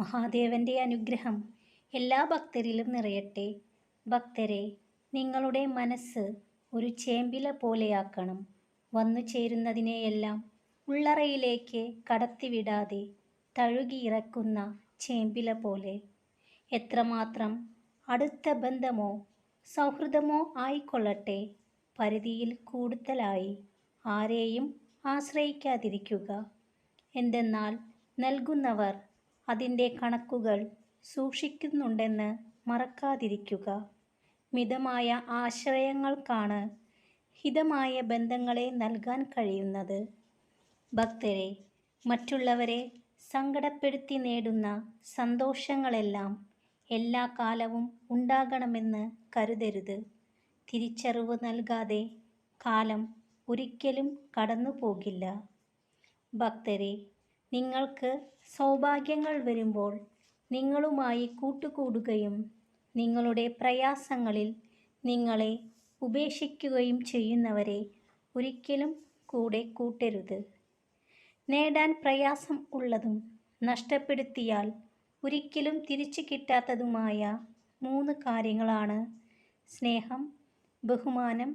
മഹാദേവന്റെ അനുഗ്രഹം എല്ലാ ഭക്തരിലും നിറയട്ടെ. ഭക്തരെ നിങ്ങളുടെ മനസ്സ് ഒരു ചേമ്പില പോലെയാക്കണം. വന്നു ചേരുന്നതിനെയെല്ലാം ഉള്ളറയിലേക്ക് കടത്തിവിടാതെ തഴുകിയിറക്കുന്ന ചേമ്പില പോലെ. എത്രമാത്രം അടുത്ത ബന്ധമോ സൗഹൃദമോ ആയിക്കൊള്ളട്ടെ. പരിധിയിൽ കൂടുതലായി ആരെയും ആശ്രയിക്കാതിരിക്കുക. എന്തെന്നാൽ നൽകുന്നവർ അതിന്റെ കണക്കുകൾ സൂക്ഷിക്കുന്നുണ്ടെന്ന് മറക്കാതിരിക്കുക. മിതമായ ആശ്രയങ്ങൾക്കാണ് ഹിതമായ ബന്ധങ്ങളെ നൽകാൻ കഴിയുന്നത്. ഭക്തരെ മറ്റുള്ളവരെ സങ്കടപ്പെടുത്തി നേടുന്ന സന്തോഷങ്ങളെല്ലാം എല്ലാ കാലവും ഉണ്ടാകണമെന്ന് കരുതരുത്. തിരിച്ചറിവ് നൽകാതെ കാലം ഒരിക്കലും കടന്നു പോകില്ല ഭക്തരെ നിങ്ങൾക്ക് സൗഭാഗ്യങ്ങൾ വരുമ്പോൾ നിങ്ങളുമായി കൂട്ടുകൂടുകയും നിങ്ങളുടെ പ്രയാസങ്ങളിൽ നിങ്ങളെ ഉപേക്ഷിക്കുകയും ചെയ്യുന്നവരെ ഒരിക്കലും കൂടെ കൂട്ടരുത്. നേടാൻ പ്രയാസം ഉള്ളതും നഷ്ടപ്പെടുത്തിയാൽ ഒരിക്കലും തിരിച്ചു കിട്ടാത്തതുമായ മൂന്ന് കാര്യങ്ങളാണ് സ്നേഹം ബഹുമാനം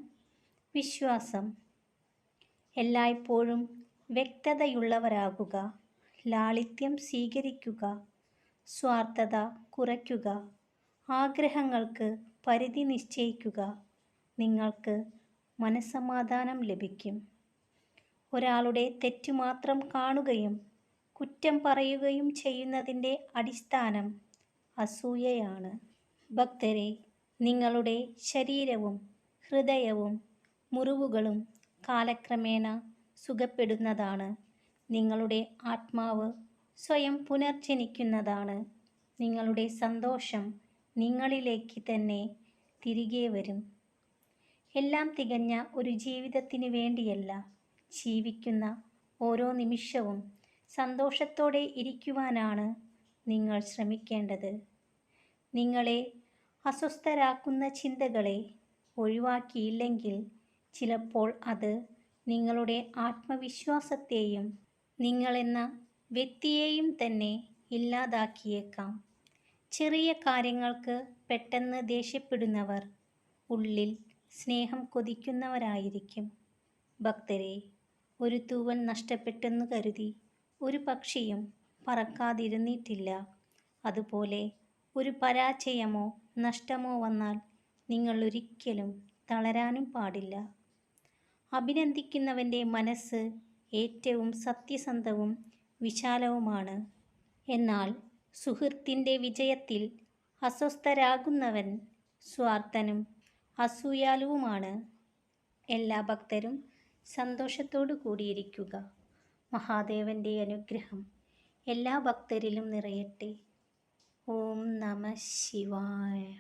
വിശ്വാസം. എല്ലായ്പ്പോഴും വ്യക്തതയുള്ളവരാകുക ലാളിത്യം സ്വീകരിക്കുക സ്വാർത്ഥത കുറയ്ക്കുക ആഗ്രഹങ്ങൾക്ക് പരിധി നിശ്ചയിക്കുക നിങ്ങൾക്ക് മനസ്സമാധാനം ലഭിക്കും. ഒരാളുടെ തെറ്റ് മാത്രം കാണുകയും കുറ്റം പറയുകയും ചെയ്യുന്നതിന്റെ അടിസ്ഥാനം അസൂയയാണ്. ഭക്തരെ നിങ്ങളുടെ ശരീരവും ഹൃദയവും മുറിവുകളും കാലക്രമേണ സുഖപ്പെടുന്നതാണ്. നിങ്ങളുടെ ആത്മാവ് സ്വയം പുനർജനിക്കുന്നതാണ്. നിങ്ങളുടെ സന്തോഷം നിങ്ങളിലേക്ക് തന്നെ തിരികെ വരും. എല്ലാം തികഞ്ഞ ഒരു ജീവിതത്തിന് വേണ്ടിയല്ല ജീവിക്കുന്ന ഓരോ നിമിഷവും സന്തോഷത്തോടെ ഇരിക്കുവാനാണ് നിങ്ങൾ ശ്രമിക്കേണ്ടത്. നിങ്ങളെ അസ്വസ്ഥരാക്കുന്ന ചിന്തകളെ ഒഴിവാക്കിയില്ലെങ്കിൽ ചിലപ്പോൾ അത് നിങ്ങളുടെ ആത്മവിശ്വാസത്തെയും നിങ്ങളെന്ന വ്യക്തിയെയും തന്നെ ഇല്ലാതാക്കിയേക്കാം. ചെറിയ കാര്യങ്ങൾക്ക് പെട്ടെന്ന് ദേഷ്യപ്പെടുന്നവർ ഉള്ളിൽ സ്നേഹം കൊതിക്കുന്നവരായിരിക്കും. ഭക്തരെ ഒരു തൂവൻ നഷ്ടപ്പെട്ടെന്ന് കരുതി ഒരു പക്ഷിയും പറക്കാതിരുന്നിട്ടില്ല. അതുപോലെ ഒരു പരാജയമോ നഷ്ടമോ വന്നാൽ നിങ്ങൾ ഒരിക്കലും തളരാനും പാടില്ല. അഭിനന്ദിക്കുന്നവന്റെ മനസ്സ് ഏറ്റവും സത്യസന്ധവും വിശാലവുമാണ്. എന്നാൽ സുഹൃത്തിന്റെ വിജയത്തിൽ അസ്വസ്ഥരാകുന്നവൻ സ്വാർത്ഥനും അസൂയാലുവുമാണ്. എല്ലാ ഭക്തരും സന്തോഷത്തോടു കൂടിയിരിക്കുക. മഹാദേവന്റെ അനുഗ്രഹം എല്ലാ ഭക്തരിലും നിറയട്ടെ. ഓം നമ ശിവായ.